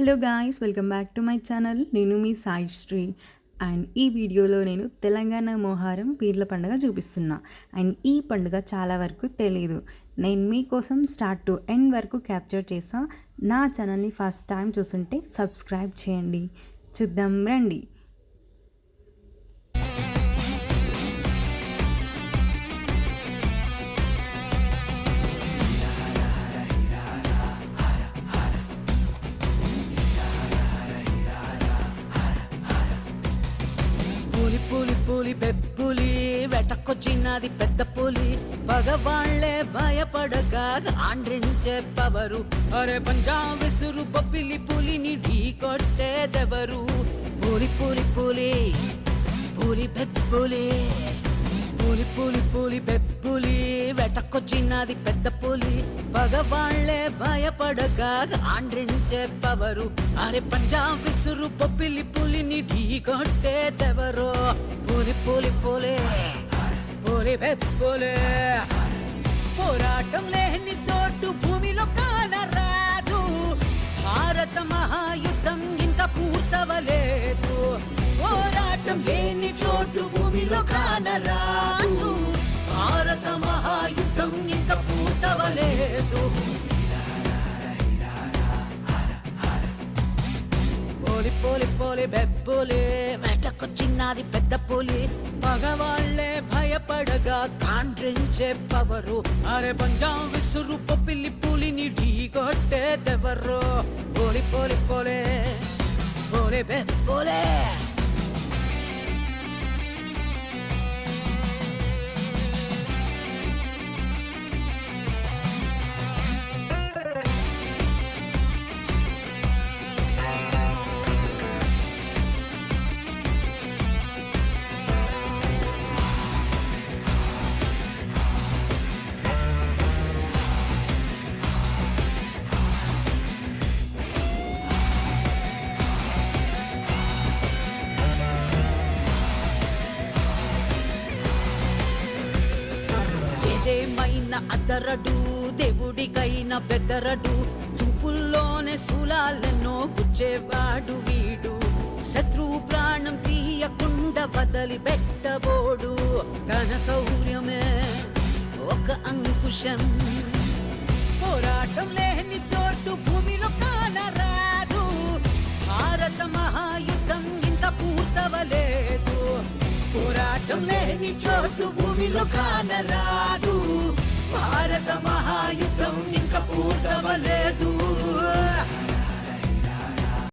Hello guys welcome back to my channel. నేను మీ Sai Shri. And ఈ వీడియోలో నేను తెలంగాణ మోహారం పీర్ల పండుగ చూపిస్తున్నా. అండ్ ఈ పండుగ చాలా వరకు తెలియదు నేను మీకోసం స్టార్ట్ టు ఎండ్ వరకు క్యాప్చర్ చేసా. నా ఛానల్ని ఫస్ట్ టైం చూస్తుంటే సబ్స్క్రైబ్ చేయండి. చూద్దాం రండి. పులి పులి పులి పెప్పులి వెటకొచ్చినది పెద్ద పులి. పగవాళ్ళే భయపడక ఆండ్రించే పవరు. అరే పంజాబ్ విసురు బొబ్బిలి పులిని ఢీ కొట్టేదెవరు? పులి పులి పులి పులి పెప్పులి పులి పులి పులి పెప్పులి వెటకొచ్చినది పెద్ద పులి. పగవాళ్ళే భయపడక ఆండ్రించే పవరు. అరే పంజా విసురు పొప్పిలి పులిని ఢీ కొట్టేదెవరో పులి పులి పులి పులి. పెప్పులి పోరాటం లేని చోటు భూమిలో కానరాదు. భారత మహాయుద్ధం ఇంకా పూర్తవలేదు. పోరాటం లేని చోటు భూమిలో కానరాదు. పోలి పోలి పోలి బెబ్బోలే. మెటకు చిన్నది పెద్ద పులి. మగవాళ్ళే భయపడగా కాండ్రించే పవరు. అరే పంజాం విసురు పిల్లి పులిని ఢీ కొట్టేదెవరు పోలి పోలి పోలే. పోలే బెబ్బోలే. ఏదేమైనా అదరడు దేవుడికైనా బెదరడు. చూపుల్లోనే శూలాలెన్నో గుచ్చేవాడు వీడు. శత్రువు ప్రాణం తీయకుండా వదిలి పెట్టబోడు తన శౌర్యమే ఒక అంకుశం. పోరాటం లేని చోటు భూమిలో కానరాదు. భారత మహాయుద్ధం ఇంకా పూర్తవలేదు.